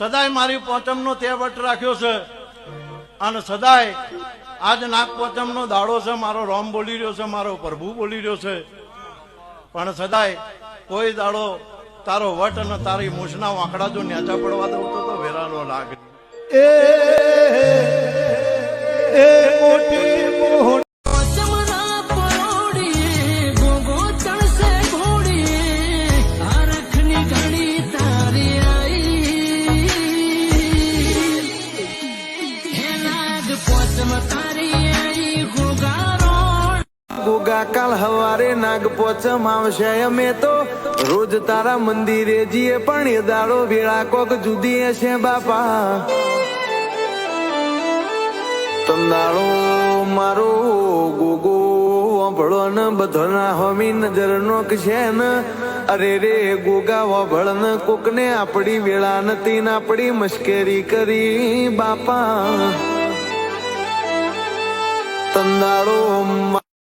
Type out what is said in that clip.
સદાય મારી પોચમનો તે વટ રાખ્યો છે. અને સદાય આજ નાગ પોચમનો દાડો છે, મારો રોમ બોલી રહ્યો છે, મારો પ્રભુ બોલી રહ્યો છે. પણ સદાય કોઈ દાડો તારો વટ અને તારી મૂછના વાંકડા જો નેચા પડવા દઉં તો વેરાનો લાગે. એ ગોગા કાલ હવારે નાગ પોચમ આવશે અમે તો રોજ તારા મંદિરે જીએ પણ એ દાડો વેળા કોક જુદી હશે બાપા. તંદાળો મારો ગોગો વાંભળો ને બધાના હોમી નજર નો છે ને. અરે રે ગોગા વાંભળ ને કોક ને આપડી વેળા નથી ને આપડી મશ્કેરી કરી બાપા. તંદાળો